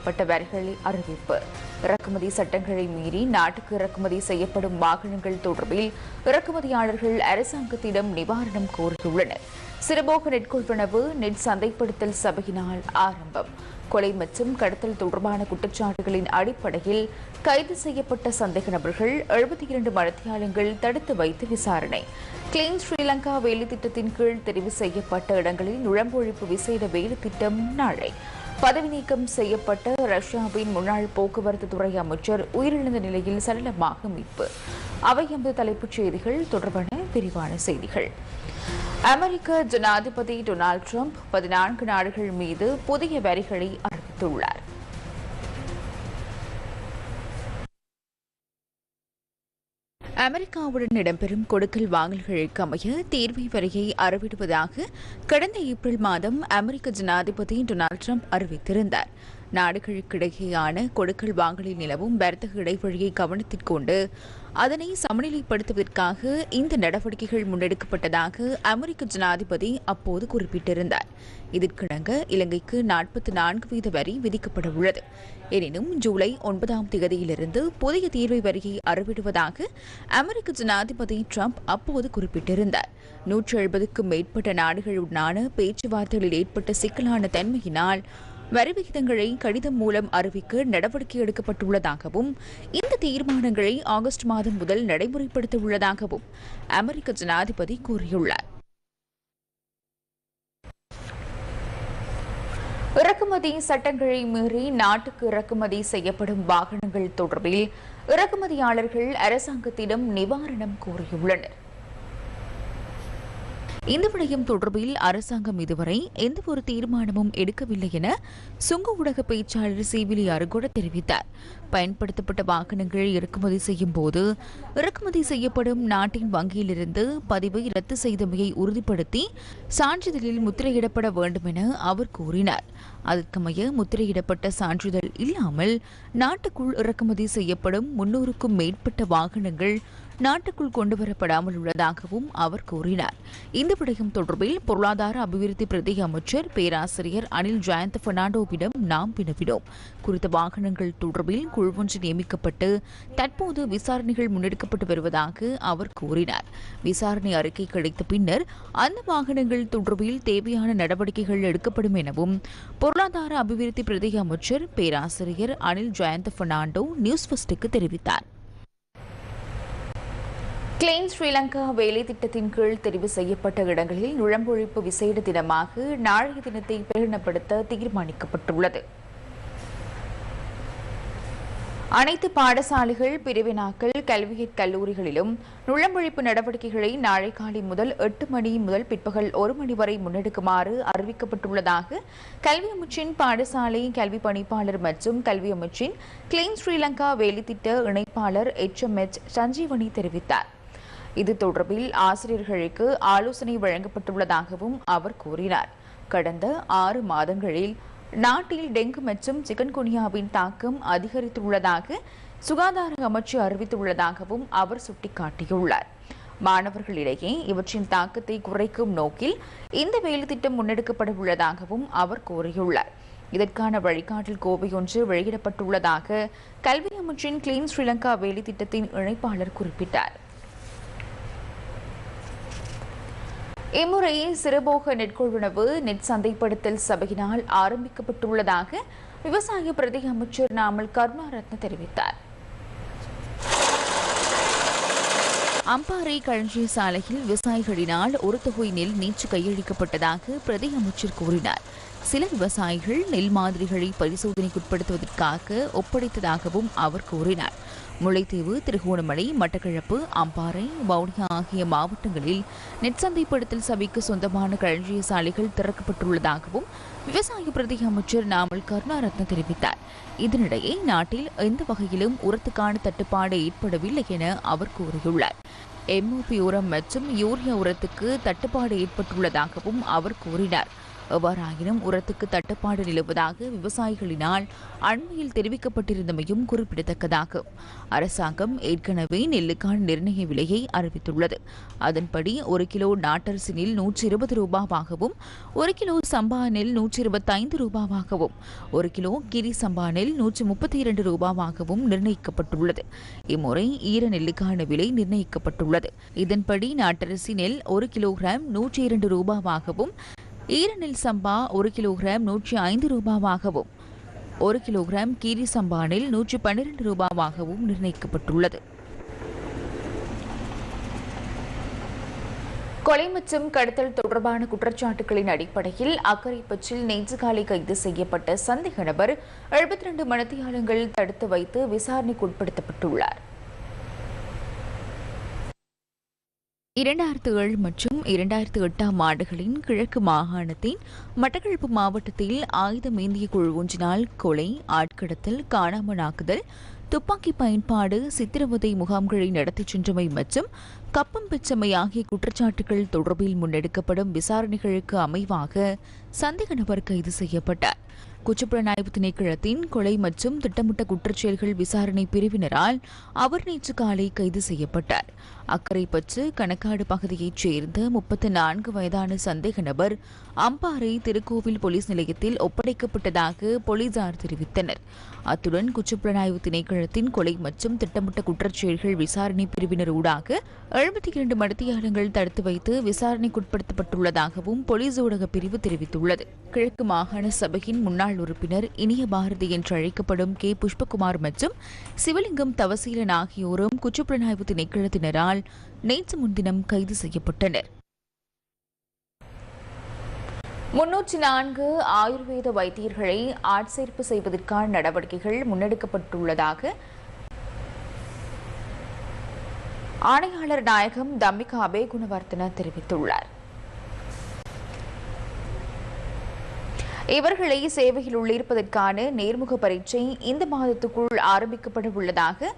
அறவிக்கப்பட்ட வரிகளில் அறிவிப்பு. இறக்குமதி சட்டங்களை மீறி நாட்டுக்கு இறக்குமதி செய்யப்படும் வாகனங்கள் தொடர்பில் இறக்குமதியாளர்கள் அரசாங்கத்திடம் நிவாரணம் கோரியுள்ளனர். சிறுபோக நெற்கொள்வனவு நெட் சந்தைப்படுத்தல் சபையினால் ஆரம்பம். கொலை மற்றும் கடத்தல் தொடர்பான குற்றச்சாட்டுகளின் அடிப்படையில் கைது செய்யப்பட்ட சந்தேக நபர்கள் எழுபத்தி இரண்டு மலத்தியாளங்கள் தடுத்து வைத்து விசாரணை. கிளீன் ஸ்ரீலங்கா வேலை திட்டத்தின் கீழ் தெரிவு செய்யப்பட்ட இடங்களில் நுழம்பொழிப்பு விசேட வேலை திட்டம் நாளை. பதவி நீக்கம் செய்யப்பட்ட ரஷ்யாவின் முன்னாள் போக்குவரத்து துறை அமைச்சர் உயிரிழந்த நிலையில் சடலமாக மீட்பு. அவை எமது தலைப்புச் செய்திகள். தொடர்பான விரிவான செய்திகள். அமெரிக்க ஜனாதிபதி டொனால்டு ட்ரம்ப் பதினான்கு நாடுகள் மீது புதிய வரிகளை அறிவித்துள்ளார். அமெரிக்காவுடன் இடம்பெறும் கொடுக்கல் வாங்கல்களுக்கு அமைய தீர்வை வரியை அறிவிடுவதாக கடந்த ஏப்ரல் மாதம் அமெரிக்க ஜனாதிபதி டொனால்டு ட்ரம்ப் அறிவித்திருந்தார். நாடுகளுக்கிடையேயான கொடுக்கல் வாங்கலில் நிலவும் வர்த்தக இடைவெளியை கவனத்திற்கொண்டு அதனை சமநிலைப்படுத்துவதற்காக இந்த நடவடிக்கைகள் முன்னெடுக்கப்பட்டதாக அமெரிக்க ஜனாதிபதி அப்போது குறிப்பிட்டிருந்தார். இதற்கிணங்க இலங்கைக்கு நாற்பத்தி நான்கு வீத வரி விதிக்கப்பட உள்ளது. எனினும் ஜூலை ஒன்பதாம் தேதியிலிருந்து புதிய தீர்வை வரியை அறவிடுவதாக அமெரிக்க ஜனாதிபதி ட்ரம்ப் அப்போது குறிப்பிட்டிருந்தார். நூற்றி எழுபதுக்கும் மேற்பட்ட நாடுகளுடனான பேச்சுவார்த்தைகளில் ஏற்பட்ட சிக்கலான தன்மையினால் வரி விகிதங்களை கடிதம் மூலம் அறிவிக்க நடவடிக்கை எடுக்கப்பட்டுள்ளதாகவும் இந்த தீர்மானங்களை ஆகஸ்ட் மாதம் முதல் நடைமுறைப்படுத்த உள்ளதாகவும் அமெரிக்க ஜனாதிபதி கூறியுள்ளார். இறக்குமதி சட்டங்களை மீறி நாட்டுக்கு இறக்குமதி செய்யப்படும் வாகனங்கள் தொடர்பில் இறக்குமதியாளர்கள் அரசாங்கத்திடம் நிவாரணம் கோரியுள்ளனர். இந்த விடயம் தொடர்பில் அரசாங்கம் இதுவரை எந்த ஒரு தீர்மானமும் எடுக்கவில்லை என சுங்க ஊடக பேச்சாளர் சிவிலி அருகோட தெரிவித்தார். பயன்படுத்தப்பட்ட வாகனங்கள் இறக்குமதி செய்யும் போது இறக்குமதி செய்யப்படும் நாட்டின் வங்கியிலிருந்து பதிவை ரத்து செய்தமையை உறுதிப்படுத்தி சான்றிதழில் முத்திரையிடப்பட வேண்டும் என அவர் கூறினார். அதற்கமைய முத்திரையிடப்பட்ட சான்றிதழ் இல்லாமல் நாட்டுக்குள் இறக்குமதி செய்யப்படும் முன்னூறுக்கும் மேற்பட்ட வாகனங்கள் நாட்டுக்குள் கொண்டுவரப்படாமல் உள்ளதாகவும் அவர் கூறினார். இந்த விடயம் தொடர்பில் பொருளாதார அபிவிருத்தி பிரதி அமைச்சர் பேராசிரியர் அனில் ஜெயந்த் பெர்னாண்டோவிடம் நாம் வினவினோம். குறித்த வாகனங்கள் தொடர்பில் குழுவொன்று நியமிக்கப்பட்டு தற்போது விசாரணைகள் முன்னெடுக்கப்பட்டு வருவதாக அவர் கூறினார். விசாரணை அறிக்கை கிடைத்த பின்னர் அந்த வாகனங்கள் தொடர்பில் தேவையான நடவடிக்கைகள் எடுக்கப்படும் எனவும் பொருளாதார அபிவிருத்தி பிரதி அமைச்சர் பேராசிரியர் அனில் ஜெயந்த் பெர்னாண்டோ நியூஸ் ஃபர்ஸ்டுக்கு தெரிவித்தார். கிளீன் ஸ்ரீலங்கா வேலை திட்டத்தின் கீழ் தெரிவு செய்யப்பட்ட இடங்களில் நுழம்பொழிப்பு விசேட தினமாக நாளைய தினத்தை பிரகடனப்படுத்த தீர்மானிக்கப்பட்டுள்ளது. அனைத்து பாடசாலைகள் பிரிவினாக்கள் கல்வியற் கல்லூரிகளிலும் நுழம்பொழிப்பு நடவடிக்கைகளை நாளை காலை முதல் எட்டு மணி முதல் பிற்பகல் ஒரு மணி வரை முன்னெடுக்குமாறு அறிவிக்கப்பட்டுள்ளதாக கல்வி அமைச்சின் பாடசாலை கல்வி பணிப்பாளர் மற்றும் கல்வி அமைச்சின் கிளீன் ஸ்ரீலங்கா வேலைத்திட்ட இணைப்பாளர் எச் எம் எச் சஞ்சீவனி தெரிவித்தார். இது தொடர்பில் ஆசிரியர்களுக்கு ஆலோசனை வழங்கப்பட்டுள்ளதாகவும் அவர் கூறினார். கடந்த ஆறு மாதங்களில் நாட்டில் டெங்கு மற்றும் சிக்கன்குனியாவின் தாக்கம் அதிகரித்துள்ளதாக சுகாதார அமைச்சு அறிவித்துள்ளதாகவும் அவர் சுட்டிக்காட்டியுள்ளார். மாணவர்களிடையே இவற்றின் தாக்கத்தை குறைக்கும் நோக்கில் இந்த வேலைத்திட்டம் முன்னெடுக்கப்பட உள்ளதாகவும் அவர் கூறியுள்ளார். இதற்கான வழிகாட்டல் கோவை ஒன்று வெளியிடப்பட்டுள்ளதாக கல்வி அமைச்சின் கிளீன் ஸ்ரீலங்கா வேலைத்திட்டத்தின் இணைப்பாளர் குறிப்பிட்டார். இம்முறை சிறுபோக நெற்கொள்வனவு நெட் சந்தைப்படுத்தல் சபையினால் ஆரம்பிக்கப்பட்டுள்ளதாக விவசாய பிரதி அமைச்சர் நாமல் கருணாரத்ன தெரிவித்தார். அம்பாறை களஞ்சிய சாலையில் விவசாயிகளினால் ஒரு தொகை நெல் நேற்று கையளிக்கப்பட்டதாக பிரதி அமைச்சர் கூறினார். சில விவசாயிகள் நெல் மாதிரிகளை பரிசோதனைக்குட்படுத்துவதற்காக ஒப்படைத்ததாகவும் அவர் கூறினார். முல்லைத்தீவு திருகோணமலை மட்டக்களப்பு அம்பாறை வவுனியா ஆகிய மாவட்டங்களில் நெற்சந்தைப்படுத்தல் சபைக்கு சொந்தமான களஞ்சிய சாலைகள் திறக்கப்பட்டுள்ளதாகவும் விவசாய பிரதி அமைச்சர் நாமல் கருணாரத்ன தெரிவித்தார். இதனிடையே நாட்டில் எந்த வகையிலும் உரத்துக்கான தட்டுப்பாடு ஏற்படவில்லை என அவர் கூறியுள்ளார். எம்ஓபி உரம் மற்றும் யூரியா உரத்துக்கு தட்டுப்பாடு ஏற்பட்டுள்ளதாகவும் அவர் கூறினார். எவ்வாறாயினும் உரத்துக்கு தட்டுப்பாடு நிலவுவதாக விவசாயிகளினால் அண்மையில் தெரிவிக்கப்பட்டிருந்தமையும் குறிப்பிடத்தக்கதாகும் அரசாங்கம் ஏற்கனவே நெல்லுக்கான நிர்ணய விலையை அறிவித்துள்ளது. அதன்படி ஒரு கிலோ நாட்டரசு நெல் நூற்றி இருபது ரூபாவாகவும் ஒரு கிலோ சம்பா நெல் நூற்றி இருபத்தைந்து ரூபாவாகவும் ஒரு கிலோ கிரி சம்பா நெல் நூற்றி முப்பத்தி இரண்டு ரூபாவாகவும் நிர்ணயிக்கப்பட்டுள்ளது. இம்முறை ஈர நெல்லுக்கான விலை நிர்ணயிக்கப்பட்டுள்ளது. இதன்படி நாட்டரசி நெல் ஒரு கிலோகிராம் நூற்றி இரண்டு ரூபாவாகவும் ஈரநெல் சம்பா ஒரு கிலோகிராம் நூற்றி ஐந்து ரூபாவாகவும் ஒரு கிலோகிராம் கீரி சம்பா நெல் நூற்றி பன்னிரண்டு ரூபாவாகவும் நிர்ணயிக்கப்பட்டுள்ளது. கொலை மற்றும் கடத்தல் தொடர்பான குற்றச்சாட்டுகளின் அடிப்படையில் அக்கரைப்பற்றில் நேற்று காலை கைது செய்யப்பட்ட சந்தேக நபர் எழுபத்தி ரெண்டு மனத்தியாளங்கள் தடுத்து வைத்து விசாரணைக்கு உட்படுத்தப்பட்டுள்ளார். இரண்டாயிரத்து ஏழு மற்றும் இரண்டாயிரத்து எட்டாம் ஆண்டுகளின் கிழக்கு மாகாணத்தின் மட்டக்களப்பு மாவட்டத்தில் ஆயுதம் ஏந்திய குழு ஒன்றினால் கொலை ஆட்கடத்தல் காணாமலாக்குதல் துப்பாக்கி பயன்பாடு சித்திரவதை முகாம்களை நடத்திச் சென்றமை மற்றும் கப்பம் பெற்றமை ஆகிய குற்றச்சாட்டுகள் தொடர்பில் முன்னெடுக்கப்படும் விசாரணைகளுக்கு அமைவாக சந்தேக நபர் கைது செய்யப்பட்டார். குற்றப்புலனாய்வு திணைக்களத்தின் கொலை மற்றும் திட்டமிட்ட குற்றச்செயல்கள் விசாரணை பிரிவினரால் அவர் நேற்று காலை கைது செய்யப்பட்டார். அக்கரைப்பற்று கணக்காடு பகுதியைச் சேர்ந்த முப்பத்தி நான்கு வயதான சந்தேக நபர் அம்பாறை திருக்கோவில் போலீஸ் நிலையத்தில் ஒப்படைக்கப்பட்டதாக போலீசார் தெரிவித்தனர். அத்துடன் குற்றப்புலனாய்வு திணைக்களத்தின் கொலை மற்றும் திட்டமிட்ட குற்றச்செயல்கள் விசாரணை பிரிவினர் ஊடாக எழுபத்தி இரண்டு மடத்தியாளங்கள் தடுத்து வைத்து விசாரணைக்குட்படுத்தப்பட்டுள்ளதாகவும் போலீஸ் ஊடக பிரிவு தெரிவித்துள்ளது. கிழக்கு மாகாண சபையின் முன்னாள் உறுப்பினர் இனிய பாரதி என்று அழைக்கப்படும் கே. புஷ்பகுமார் மற்றும் சிவலிங்கம் தவசீலன் ஆகியோரும் குற்றப்புலனாய்வு திணைக்களத்தினரால் நேற்று முன்தினம் கைது செய்யப்பட்டனர். முன்னூற்றி நான்கு ஆயுர்வேத வைத்தியர்களை ஆட்சேர்ப்பு செய்வதற்கான நடவடிக்கைகள் முன்னெடுக்கப்பட்டுள்ளதாக ஆணையாளர் நாயகம் தம்மிகா அபே குணவர்த்தன தெரிவித்துள்ளார். இவர்களை சேவையில் உள்ளிருப்பதற்கான நேர்முக பரீட்சை இந்த மாதத்துக்குள் ஆரம்பிக்கப்பட உள்ளதாக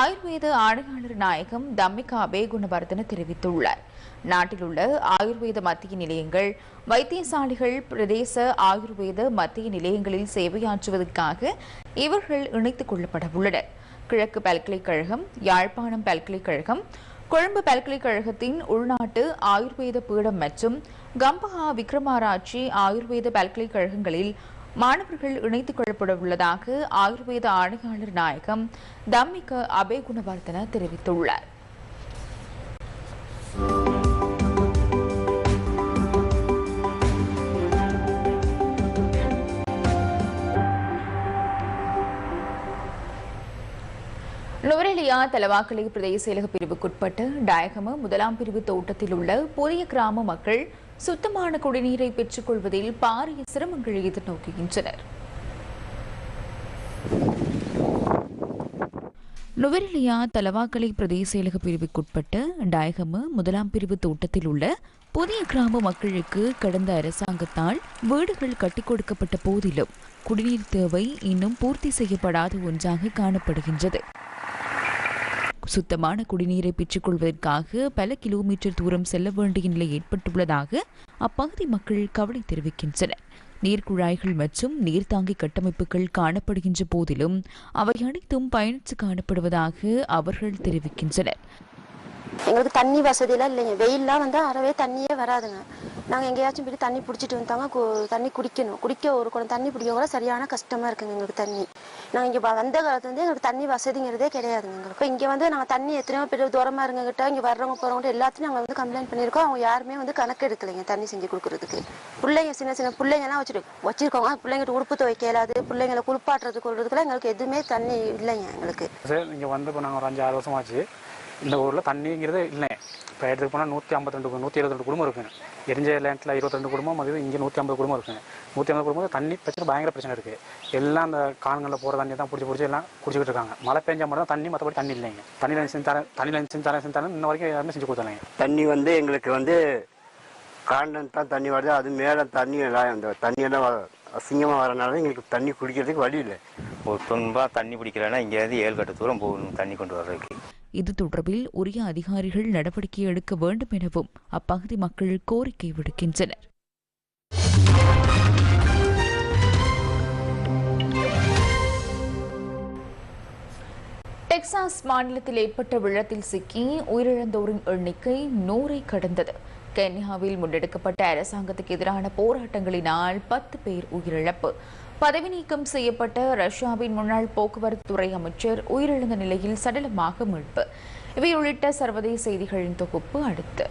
ஆயுர்வேத ஆணையாளர் நாயகம் தம்மிகா குணவர்தன தெரிவித்துள்ளார். நாட்டில் உள்ள ஆயுர்வேத மத்திய நிலையங்கள் வைத்தியசாலைகள் பிரதேச ஆயுர்வேத மத்திய நிலையங்களில் சேவையாற்றுவதற்காக இவர்கள் இணைத்துக் கொள்ளப்பட உள்ளனர். கிழக்கு பல்கலைக்கழகம் யாழ்ப்பாணம் பல்கலைக்கழகம் கொழும்பு பல்கலைக்கழகத்தின் உள்நாட்டு ஆயுர்வேத பீடம் மற்றும் கம்பஹா விக்ரமாராய்ச்சி ஆயுர்வேத பல்கலைக்கழகங்களில் மாணவர்கள் இணைத்துக் கொள்ளப்பட உள்ளதாக ஆயுர்வேத ஆணையாளர் நாயகம் தம்மிக அபே குணவர்தன தெரிவித்துள்ளார். நுவரெலியா தலவாக்கலை பிரதேச செயலக பிரிவுக்குட்பட்ட டயகம முதலாம் பிரிவு தோட்டத்தில் உள்ள புதிய கிராம மக்கள் சுத்தமான குடிநீரை பெற்றுக் கொள்வதில் பாரிய சிரமங்களை எதிர்நோக்குகின்றனர். நுவரெலியா தலவாக்கலை பிரதேச செயலக பிரிவுக்குட்பட்ட டயகம முதலாம் பிரிவு தோட்டத்தில் உள்ள புதிய கிராம மக்களுக்கு கடந்த அரசாங்கத்தால் வீடுகள் கட்டிக் கொடுக்கப்பட்ட போதிலும் குடிநீர் தேவை இன்னும் பூர்த்தி செய்யப்படாத ஒன்றாக காணப்படுகின்றது. சுத்தமான குடிநீரை பெற்றுக்கொள்வதற்காக பல கிலோமீட்டர் தூரம் செல்ல வேண்டிய நிலை ஏற்பட்டுள்ளதாக அப்பகுதி மக்கள் கவலை தெரிவிக்கின்றனர். நீர்க்குழாய்கள் மற்றும் நீர்த்தாங்கி கட்டமைப்புகள் காணப்படுகின்ற போதிலும் அவை அனைத்தும் பயணித்து காணப்படுவதாக அவர்கள் தெரிவிக்கின்றனர். எங்களுக்கு தண்ணி வசதியெல்லாம் இல்லைங்க. வெயில்லாம் வந்து அறவே தண்ணியே வராதுங்க. நாங்கள் எங்கேயாச்சும் போய் தண்ணி பிடிச்சிட்டு வந்தாங்க தண்ணி குடிக்கணும். குடிக்க ஒரு குடம் தண்ணி பிடிக்க கூட சரியான கஷ்டமாக இருக்குங்க எங்களுக்கு தண்ணி. நாங்கள் இங்கே வந்த காலத்துலேருந்து எங்களுக்கு தண்ணி வசதிங்கிறதே கிடையாதுங்க எங்களுக்கு. இங்கே வந்து நாங்கள் தண்ணி எத்தனையோ பேர் தூரமாக இருங்ககிட்ட இங்கே வர்றவங்க போகிறவங்க எல்லாத்தையும் நாங்கள் வந்து கம்ப்ளைண்ட் பண்ணியிருக்கோம். அவங்க யாருமே வந்து கணக்கு எடுக்கலைங்க தண்ணி செஞ்சு கொடுக்குறதுக்கு. பிள்ளைங்க சின்ன சின்ன பிள்ளைங்கலாம் வச்சுட்டு வச்சிருக்கோங்க பிள்ளைங்கிட்ட உடுப்பு துவைக்கலாது பிள்ளைங்களை குளிப்பாட்டுறது கொள்றதுக்குலாம் எங்களுக்கு எதுவுமே தண்ணி இல்லைங்க எங்களுக்கு. சார் இங்கே வந்து இப்போ நாங்கள் ஒரு அஞ்சு ஆறு வருஷம் ஆச்சு இந்த ஊரில் தண்ணிங்கிறதே இல்லை இப்போ எடுத்துக்கு போனால் நூற்றி ஐம்பத்தி ரெண்டு நூற்றி எழுபத்தி குடும்பம் இருக்குங்க. எரிஞ்ச லேண்டில் இருபத்தி குடும்பம் அது இங்கே நூற்றி ஐம்பது குடும்பம் இருக்குங்க. நூற்றி ஐம்பது குடும்பம் தண்ணி பிரச்சனை பயங்கர பிரச்சனை இருக்குது எல்லாம் அந்த கான்களில் போகிற தண்ணி தான் பிடிச்சி பிடிச்சி எல்லாம் குடிச்சிக்கிட்டு இருக்காங்க. மழை பெஞ்சா மட்டும் தான் தண்ணி மற்றபடி தண்ணி இல்லைங்க. தண்ணியில் செஞ்சு தரேன் தண்ணியில் செஞ்சு தரேன் செஞ்சு தரேன் இன்ன வரைக்கும் யாருமே செஞ்சு கொடுத்தாங்க தண்ணி வந்து எங்களுக்கு வந்து காண்டன் தான் தண்ணி வருது. அது மேலே தண்ணி எல்லாம் அந்த தண்ணியெல்லாம் வ- அசிங்கமா வரனால எங்களுக்கு தண்ணி குடிக்கிறதுக்கு வழி இல்லை. ஒரு துன்பா தண்ணி பிடிக்கலன்னா இங்கேருந்து ஏழு கட்டு தூரம் போகணும் தண்ணி கொண்டு வர்றதுக்கு. இது தொடர்பில் உரிய அதிகாரிகள் நடவடிக்கை எடுக்க வேண்டும் எனவும் அப்பகுதி மக்கள் கோரிக்கை விடுக்கின்றனர். டெக்சாஸ் மாநிலத்தில் ஏற்பட்ட வெள்ளத்தில் சிக்கி உயிரிழந்தோரின் எண்ணிக்கை நூறை கடந்தது. கென்யாவில் முன்னெடுக்கப்பட்ட அரசாங்கத்துக்கு எதிரான போராட்டங்களினால் பத்து பேர் உயிரிழப்பு. பதவி நீக்கம் செய்யப்பட்ட ரஷ்யாவின் முன்னாள் போக்குவரத்து துறை அமைச்சர் உயிரிழந்த நிலையில் சடலமாக மீட்பு. இவை உள்ளிட்ட சர்வதேச செய்திகளின் தொகுப்பு அடுத்து.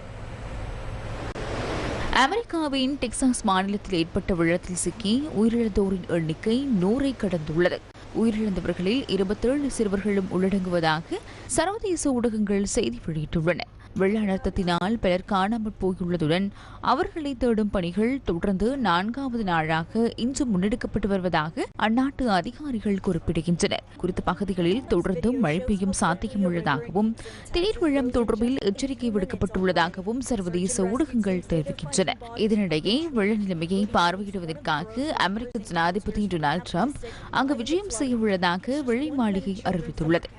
அமெரிக்காவின் டெக்சாஸ் மாநிலத்தில் ஏற்பட்ட வெள்ளத்தில் சிக்கி உயிரிழந்தோரின் எண்ணிக்கை நூறை கடந்துள்ளது. உயிரிழந்தவர்களில் இருபத்தேழு சிறுவர்களும் உள்ளடங்குவதாக சர்வதேச ஊடகங்கள் செய்தி வெளியிட்டுள்ளன. வெள்ள அனர்த்தத்தினால் பலர் காணாமற் போயுள்ளதுடன் அவர்களை தேடும் பணிகள் தொடர்ந்து நான்காவது நாளாக இன்று முன்னெடுக்கப்பட்டு வருவதாக அந்நாட்டு அதிகாரிகள் குறிப்பிடுகின்றனர். குறித்த பகுதிகளில் தொடர்ந்து மழை பெய்யும் சாத்தியம் உள்ளதாகவும் திடீர் வெள்ளம் தொடர்பில் எச்சரிக்கை விடுக்கப்பட்டுள்ளதாகவும் சர்வதேச ஊடகங்கள் தெரிவிக்கின்றன. இதனிடையே வெள்ள நிலைமையை பார்வையிடுவதற்காக அமெரிக்க ஜனாதிபதி டொனால்டு ட்ரம்ப் அங்கு விஜயம் செய்ய உள்ளதாக வெள்ளை மாளிகை அறிவித்துள்ளது.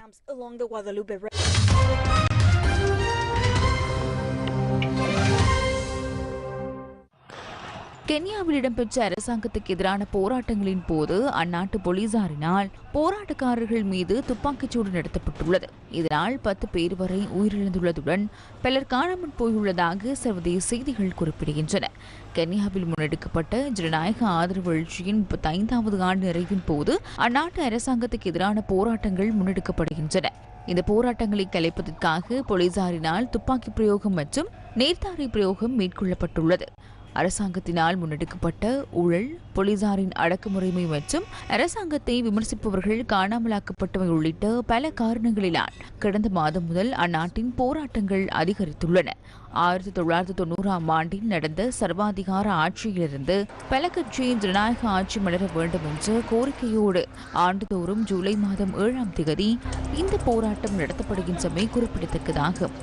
கென்யாவில் இடம்பெற்ற அரசாங்கத்துக்கு எதிரான போராட்டங்களின் போது அந்நாட்டு போலீசாரினால் போராட்டக்காரர்கள் மீது துப்பாக்கிச்சூடு நடத்தப்பட்டுள்ளது. இதனால் பத்து பேர் வரை உயிரிழந்துள்ளதுடன் பலர் காணாமல் போயுள்ளதாக சர்வதேச செய்திகள் குறிப்பிடுகின்றன. கென்யாவில் முன்னெடுக்கப்பட்ட ஜனநாயக ஆதரவு எழுச்சியின் முப்பத்தைந்தாவது ஆண்டு நிறைவின் போது அந்நாட்டு அரசாங்கத்துக்கு எதிரான போராட்டங்கள் முன்னெடுக்கப்படுகின்றன. இந்த போராட்டங்களை கலைப்பதற்காக போலீசாரினால் துப்பாக்கி பிரயோகம் மற்றும் நேர்த்தாரை பிரயோகம் மேற்கொள்ளப்பட்டுள்ளது. அரசாங்கத்தினால் முன்னெடுக்கப்பட்ட ஊழல் போலீசாரின் அடக்குமுறைமை மற்றும் அரசாங்கத்தை விமர்சிப்பவர்கள் காணாமலாக்கப்பட்டவை உள்ளிட்ட பல காரணங்களினால் கடந்த மாதம் முதல் அந்நாட்டின் போராட்டங்கள் அதிகரித்துள்ளன. ஆயிரத்தி தொள்ளாயிரத்தி தொண்ணூறாம் ஆண்டில் நடந்த சர்வாதிகார ஆட்சியிலிருந்து பல கட்சி ஜனநாயக ஆட்சி மலர வேண்டும் என்ற கோரிக்கையோடு ஆண்டுதோறும் ஜூலை மாதம் ஏழாம் தேதி இந்த போராட்டம் நடத்தப்படுகின்றமை குறிப்பிடத்தக்கதாகும்.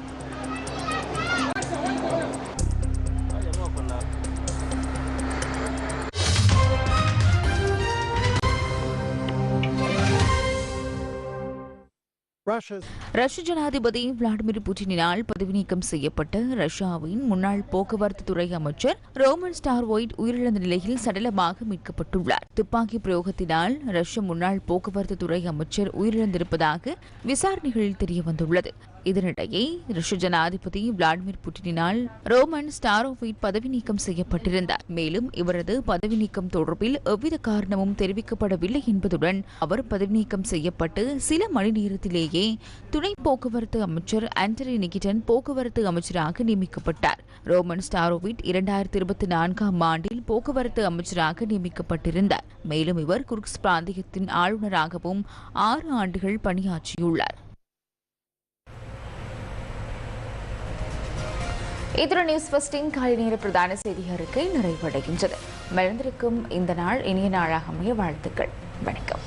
ரஷ்ய ஜனாதிபதி விளாடிமிர் புட்டினால் பதவி நீக்கம் செய்யப்பட்ட ரஷ்யாவின் முன்னாள் போக்குவரத்து துறை அமைச்சர் ரோமன் ஸ்டார் ஒயிட் உயிரிழந்த நிலையில் சடலமாக மீட்கப்பட்டுள்ளார். துப்பாக்கி பிரயோகத்தினால் ரஷ்ய முன்னாள் போக்குவரத்து துறை அமைச்சர் உயிரிழந்திருப்பதாக விசாரணைகளில் தெரியவந்துள்ளது. இதனிடையே ரஷ்ய ஜனாதிபதி விளாடிமிர் புட்டினால் ரோமன் ஸ்டாரோவிட் பதவி நீக்கம் செய்யப்பட்டிருந்தார். மேலும் இவரது பதவி நீக்கம் தொடர்பில் எவ்வித காரணமும் தெரிவிக்கப்படவில்லை என்பதுடன் அவர் பதவி நீக்கம் செய்யப்பட்டு சில மணி நேரத்திலேயே துணை போக்குவரத்து அமைச்சர் ஆண்டனி நிகிடன் போக்குவரத்து அமைச்சராக நியமிக்கப்பட்டார். ரோமன் ஸ்டாரோவிட் இரண்டாயிரத்தி இருபத்தி நான்காம் ஆண்டில் போக்குவரத்து அமைச்சராக நியமிக்கப்பட்டிருந்தார். மேலும் இவர் குர்க்ஸ் பிராந்தியத்தின் ஆளுநராகவும் ஆறு ஆண்டுகள் பணியாற்றியுள்ளார். இத்துடன் நியூஸ் ஃபஸ்டின் காலை நேர பிரதான செய்தி அறிக்கை நிறைவடைகின்றது. மலர்ந்திருக்கும் இந்த நாள் இனிய நாளாக அமைய வாழ்த்துக்கள். வணக்கம்.